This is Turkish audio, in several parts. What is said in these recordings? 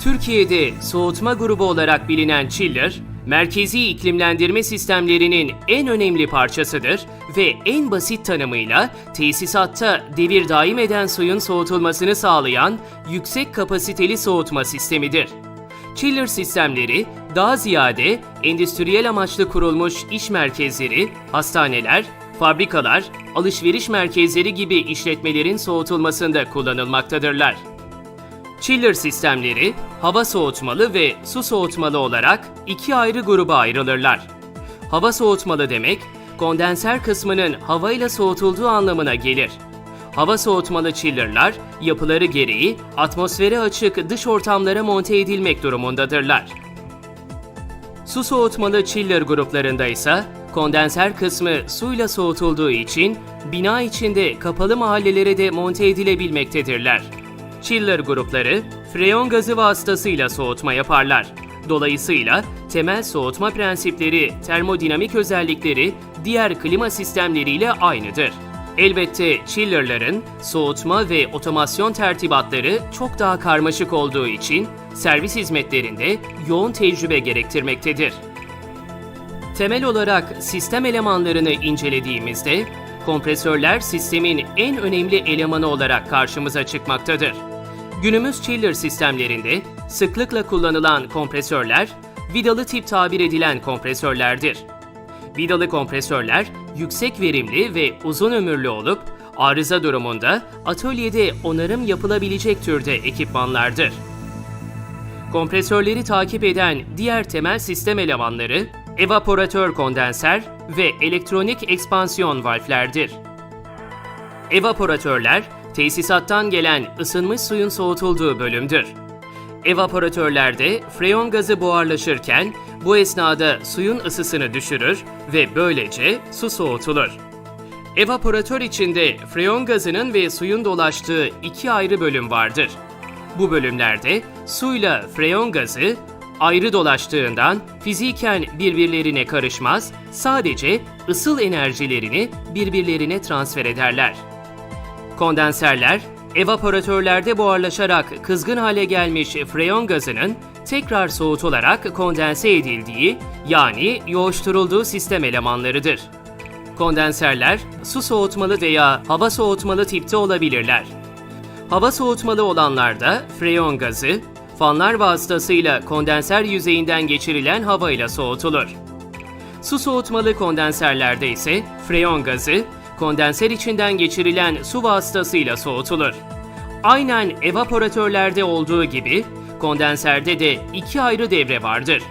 Türkiye'de soğutma grubu olarak bilinen chiller, merkezi iklimlendirme sistemlerinin en önemli parçasıdır ve en basit tanımıyla tesisatta devir daim eden suyun soğutulmasını sağlayan yüksek kapasiteli soğutma sistemidir. Chiller sistemleri daha ziyade endüstriyel amaçlı kurulmuş iş merkezleri, hastaneler, fabrikalar, alışveriş merkezleri gibi işletmelerin soğutulmasında kullanılmaktadırlar. Chiller sistemleri hava soğutmalı ve su soğutmalı olarak iki ayrı gruba ayrılırlar. Hava soğutmalı demek, kondenser kısmının havayla soğutulduğu anlamına gelir. Hava soğutmalı chiller'lar yapıları gereği atmosfere açık dış ortamlara monte edilmek durumundadırlar. Su soğutmalı chiller gruplarında ise kondenser kısmı suyla soğutulduğu için bina içinde kapalı mahallelere de monte edilebilmektedirler. Chiller grupları freon gazı vasıtasıyla soğutma yaparlar. Dolayısıyla temel soğutma prensipleri, termodinamik özellikleri diğer klima sistemleriyle aynıdır. Elbette chiller'ların soğutma ve otomasyon tertibatları çok daha karmaşık olduğu için servis hizmetlerinde yoğun tecrübe gerektirmektedir. Temel olarak sistem elemanlarını incelediğimizde kompresörler sistemin en önemli elemanı olarak karşımıza çıkmaktadır. Günümüz chiller sistemlerinde sıklıkla kullanılan kompresörler vidalı tip tabir edilen kompresörlerdir. Vidalı kompresörler yüksek verimli ve uzun ömürlü olup arıza durumunda atölyede onarım yapılabilecek türde ekipmanlardır. Kompresörleri takip eden diğer temel sistem elemanları evaporatör kondenser ve elektronik ekspansiyon valflerdir. Evaporatörler, tesisattan gelen ısınmış suyun soğutulduğu bölümdür. Evaporatörlerde freon gazı buharlaşırken bu esnada suyun ısısını düşürür ve böylece su soğutulur. Evaporatör içinde freon gazının ve suyun dolaştığı iki ayrı bölüm vardır. Bu bölümlerde suyla freon gazı ayrı dolaştığından fiziken birbirlerine karışmaz, sadece ısıl enerjilerini birbirlerine transfer ederler. Kondenserler, evaporatörlerde buharlaşarak kızgın hale gelmiş freon gazının tekrar soğutularak kondense edildiği yani yoğuşturulduğu sistem elemanlarıdır. Kondenserler su soğutmalı veya hava soğutmalı tipte olabilirler. Hava soğutmalı olanlarda freon gazı, fanlar vasıtasıyla kondenser yüzeyinden geçirilen havayla soğutulur. Su soğutmalı kondenserlerde ise freon gazı, kondenser içinden geçirilen su vasıtasıyla soğutulur. Aynen evaporatörlerde olduğu gibi kondenserde de iki ayrı devre vardır.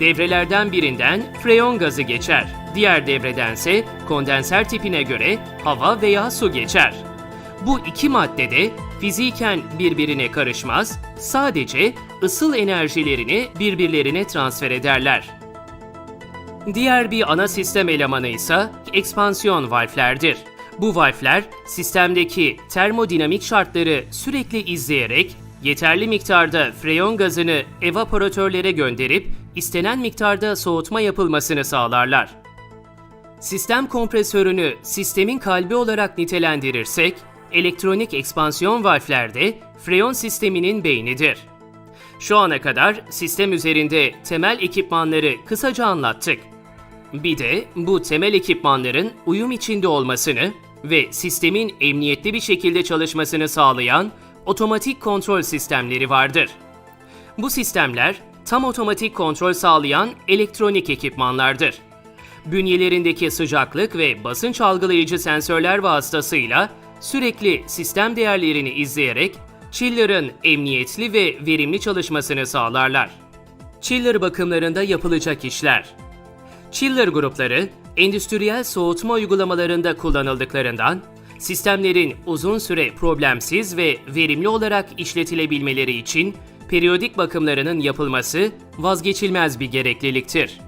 Devrelerden birinden freon gazı geçer, diğer devredense kondenser tipine göre hava veya su geçer. Bu iki madde de fiziken birbirine karışmaz, sadece ısıl enerjilerini birbirlerine transfer ederler. Diğer bir ana sistem elemanı ise ekspansiyon valflerdir. Bu valfler sistemdeki termodinamik şartları sürekli izleyerek yeterli miktarda freon gazını evaporatörlere gönderip istenen miktarda soğutma yapılmasını sağlarlar. Sistem kompresörünü sistemin kalbi olarak nitelendirirsek, elektronik ekspansiyon valflerde freon sisteminin beynidir. Şu ana kadar sistem üzerinde temel ekipmanları kısaca anlattık. Bir de bu temel ekipmanların uyum içinde olmasını ve sistemin emniyetli bir şekilde çalışmasını sağlayan otomatik kontrol sistemleri vardır. Bu sistemler tam otomatik kontrol sağlayan elektronik ekipmanlardır. Bünyelerindeki sıcaklık ve basınç algılayıcı sensörler vasıtasıyla sürekli sistem değerlerini izleyerek chiller'ın emniyetli ve verimli çalışmasını sağlarlar. Chiller bakımlarında yapılacak işler Chiller grupları, endüstriyel soğutma uygulamalarında kullanıldıklarından, sistemlerin uzun süre problemsiz ve verimli olarak işletilebilmeleri için periyodik bakımlarının yapılması vazgeçilmez bir gerekliliktir.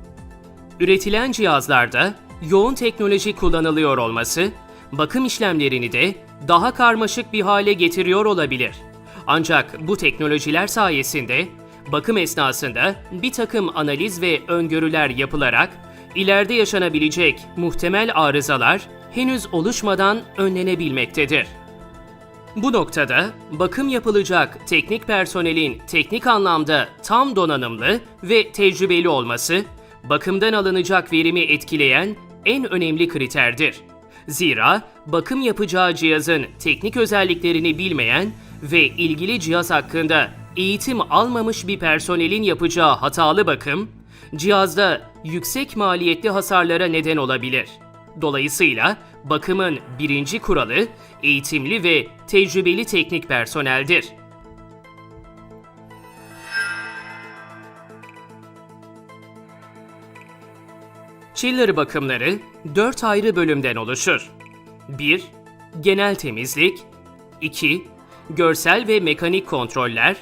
Üretilen cihazlarda yoğun teknoloji kullanılıyor olması, bakım işlemlerini de daha karmaşık bir hale getiriyor olabilir. Ancak bu teknolojiler sayesinde bakım esnasında bir takım analiz ve öngörüler yapılarak ileride yaşanabilecek muhtemel arızalar henüz oluşmadan önlenebilmektedir. Bu noktada bakım yapılacak teknik personelin teknik anlamda tam donanımlı ve tecrübeli olması, bakımdan alınacak verimi etkileyen en önemli kriterdir. Zira bakım yapacağı cihazın teknik özelliklerini bilmeyen ve ilgili cihaz hakkında eğitim almamış bir personelin yapacağı hatalı bakım, cihazda yüksek maliyetli hasarlara neden olabilir. Dolayısıyla bakımın birinci kuralı eğitimli ve tecrübeli teknik personeldir. Chiller bakımları 4 ayrı bölümden oluşur. 1. Genel temizlik 2. Görsel ve mekanik kontroller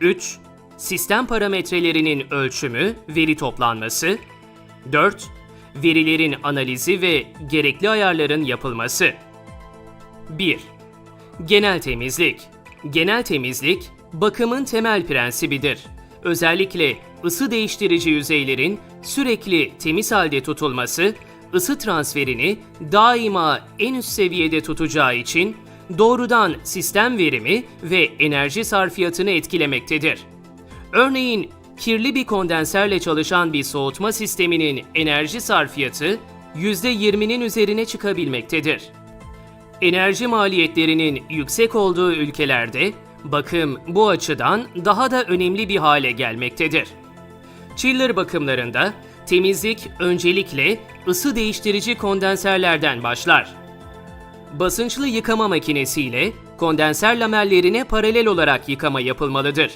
3. Sistem parametrelerinin ölçümü, veri toplanması 4. Verilerin analizi ve gerekli ayarların yapılması 1. Genel temizlik. Genel temizlik, bakımın temel prensibidir. Özellikle ısı değiştirici yüzeylerin sürekli temiz halde tutulması, ısı transferini daima en üst seviyede tutacağı için doğrudan sistem verimi ve enerji sarfiyatını etkilemektedir. Örneğin kirli bir kondenserle çalışan bir soğutma sisteminin enerji sarfiyatı %20'nin üzerine çıkabilmektedir. Enerji maliyetlerinin yüksek olduğu ülkelerde bakım bu açıdan daha da önemli bir hale gelmektedir. Chiller bakımlarında temizlik öncelikle ısı değiştirici kondenserlerden başlar. Basınçlı yıkama makinesiyle kondenser lamellerine paralel olarak yıkama yapılmalıdır.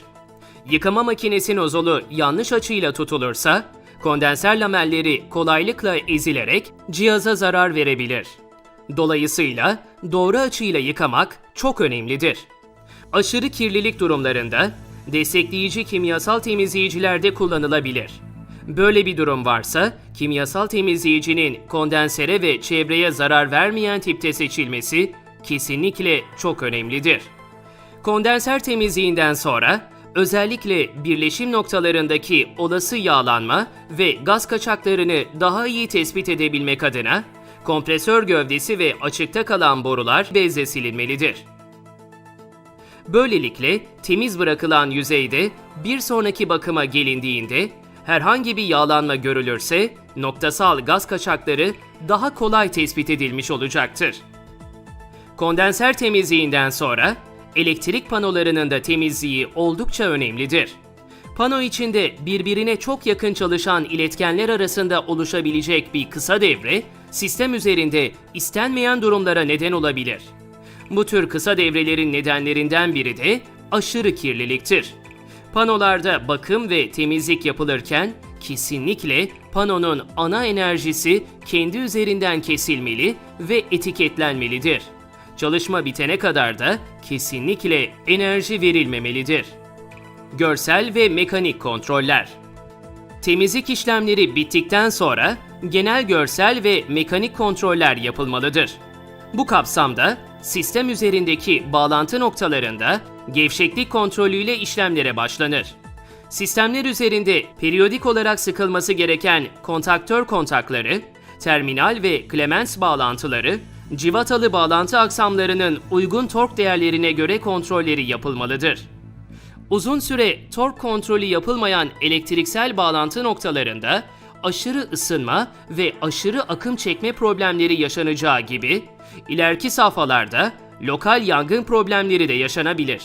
Yıkama makinesi nozolu yanlış açıyla tutulursa, kondenser lamelleri kolaylıkla ezilerek cihaza zarar verebilir. Dolayısıyla doğru açıyla yıkamak çok önemlidir. Aşırı kirlilik durumlarında destekleyici kimyasal temizleyiciler de kullanılabilir. Böyle bir durum varsa kimyasal temizleyicinin kondensere ve çevreye zarar vermeyen tipte seçilmesi kesinlikle çok önemlidir. Kondenser temizliğinden sonra özellikle birleşim noktalarındaki olası yağlanma ve gaz kaçaklarını daha iyi tespit edebilmek adına kompresör gövdesi ve açıkta kalan borular bezle silinmelidir. Böylelikle temiz bırakılan yüzeyde bir sonraki bakıma gelindiğinde herhangi bir yağlanma görülürse noktasal gaz kaçakları daha kolay tespit edilmiş olacaktır. Kondenser temizliğinden sonra elektrik panolarının da temizliği oldukça önemlidir. Pano içinde birbirine çok yakın çalışan iletkenler arasında oluşabilecek bir kısa devre, sistem üzerinde istenmeyen durumlara neden olabilir. Bu tür kısa devrelerin nedenlerinden biri de aşırı kirliliktir. Panolarda bakım ve temizlik yapılırken kesinlikle panonun ana enerjisi kendi üzerinden kesilmeli ve etiketlenmelidir. Çalışma bitene kadar da kesinlikle enerji verilmemelidir. Görsel ve mekanik kontroller. Temizlik işlemleri bittikten sonra genel görsel ve mekanik kontroller yapılmalıdır. Bu kapsamda sistem üzerindeki bağlantı noktalarında gevşeklik kontrolüyle işlemlere başlanır. Sistemler üzerinde periyodik olarak sıkılması gereken kontaktör kontakları, terminal ve klemens bağlantıları, civatalı bağlantı aksamlarının uygun tork değerlerine göre kontrolleri yapılmalıdır. Uzun süre tork kontrolü yapılmayan elektriksel bağlantı noktalarında aşırı ısınma ve aşırı akım çekme problemleri yaşanacağı gibi ileriki safhalarda lokal yangın problemleri de yaşanabilir.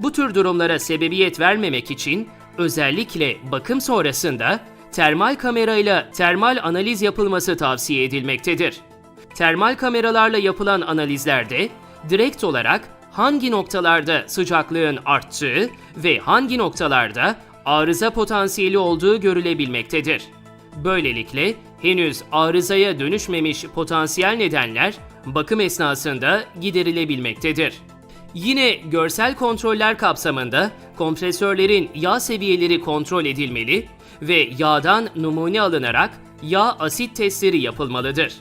Bu tür durumlara sebebiyet vermemek için özellikle bakım sonrasında termal kamerayla termal analiz yapılması tavsiye edilmektedir. Termal kameralarla yapılan analizlerde direkt olarak hangi noktalarda sıcaklığın arttığı ve hangi noktalarda arıza potansiyeli olduğu görülebilmektedir. Böylelikle henüz arızaya dönüşmemiş potansiyel nedenler bakım esnasında giderilebilmektedir. Yine görsel kontroller kapsamında kompresörlerin yağ seviyeleri kontrol edilmeli ve yağdan numune alınarak yağ asit testleri yapılmalıdır.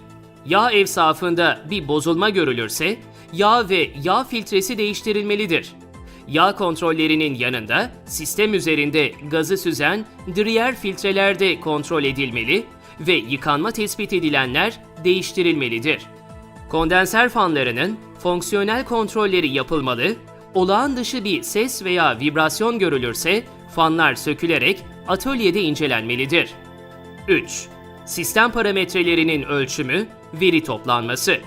Yağ evsafında bir bozulma görülürse yağ ve yağ filtresi değiştirilmelidir. Yağ kontrollerinin yanında sistem üzerinde gazı süzen Drier filtreler de kontrol edilmeli ve yıkanma tespit edilenler değiştirilmelidir. Kondenser fanlarının fonksiyonel kontrolleri yapılmalı, olağan dışı bir ses veya vibrasyon görülürse fanlar sökülerek atölyede incelenmelidir. 3. Sistem parametrelerinin ölçümü, veri toplanması.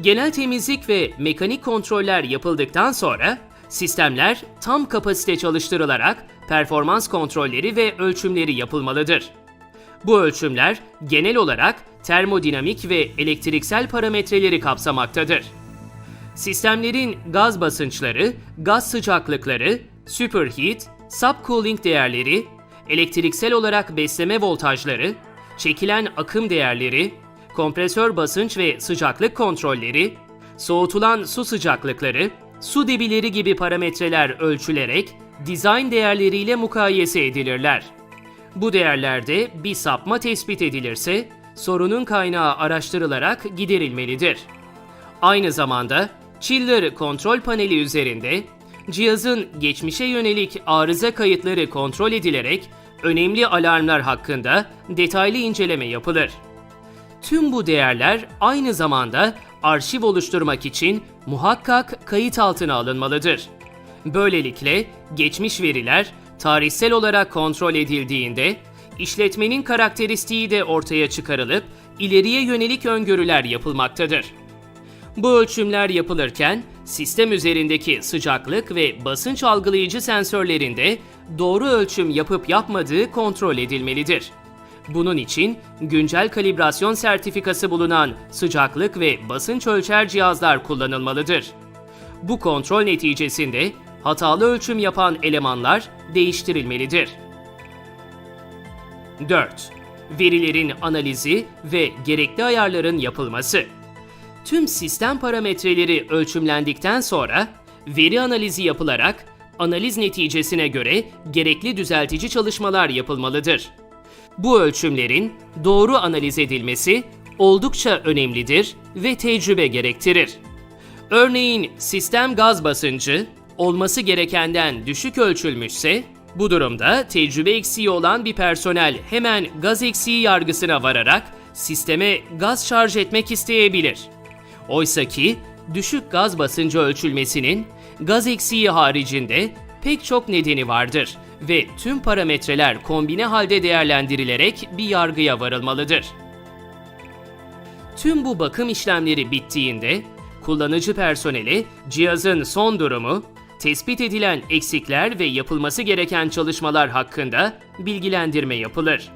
Genel temizlik ve mekanik kontroller yapıldıktan sonra sistemler tam kapasite çalıştırılarak performans kontrolleri ve ölçümleri yapılmalıdır. Bu ölçümler genel olarak termodinamik ve elektriksel parametreleri kapsamaktadır. Sistemlerin gaz basınçları, gaz sıcaklıkları, superheat, subcooling değerleri, elektriksel olarak besleme voltajları, çekilen akım değerleri, kompresör basınç ve sıcaklık kontrolleri, soğutulan su sıcaklıkları, su debileri gibi parametreler ölçülerek dizayn değerleriyle mukayese edilirler. Bu değerlerde bir sapma tespit edilirse sorunun kaynağı araştırılarak giderilmelidir. Aynı zamanda chiller kontrol paneli üzerinde cihazın geçmişe yönelik arıza kayıtları kontrol edilerek önemli alarmlar hakkında detaylı inceleme yapılır. Tüm bu değerler aynı zamanda arşiv oluşturmak için muhakkak kayıt altına alınmalıdır. Böylelikle geçmiş veriler tarihsel olarak kontrol edildiğinde işletmenin karakteristiği de ortaya çıkarılıp ileriye yönelik öngörüler yapılmaktadır. Bu ölçümler yapılırken sistem üzerindeki sıcaklık ve basınç algılayıcı sensörlerinde doğru ölçüm yapıp yapmadığı kontrol edilmelidir. Bunun için güncel kalibrasyon sertifikası bulunan sıcaklık ve basınç ölçer cihazlar kullanılmalıdır. Bu kontrol neticesinde hatalı ölçüm yapan elemanlar değiştirilmelidir. 4. Verilerin analizi ve gerekli ayarların yapılması. Tüm sistem parametreleri ölçümlendikten sonra veri analizi yapılarak analiz neticesine göre gerekli düzeltici çalışmalar yapılmalıdır. Bu ölçümlerin doğru analiz edilmesi oldukça önemlidir ve tecrübe gerektirir. Örneğin sistem gaz basıncı olması gerekenden düşük ölçülmüşse bu durumda tecrübe eksiği olan bir personel hemen gaz eksiği yargısına vararak sisteme gaz şarj etmek isteyebilir. Oysa ki düşük gaz basıncı ölçülmesinin gaz eksiği haricinde pek çok nedeni vardır ve tüm parametreler kombine halde değerlendirilerek bir yargıya varılmalıdır. Tüm bu bakım işlemleri bittiğinde kullanıcı personeli cihazın son durumu, tespit edilen eksikler ve yapılması gereken çalışmalar hakkında bilgilendirme yapılır.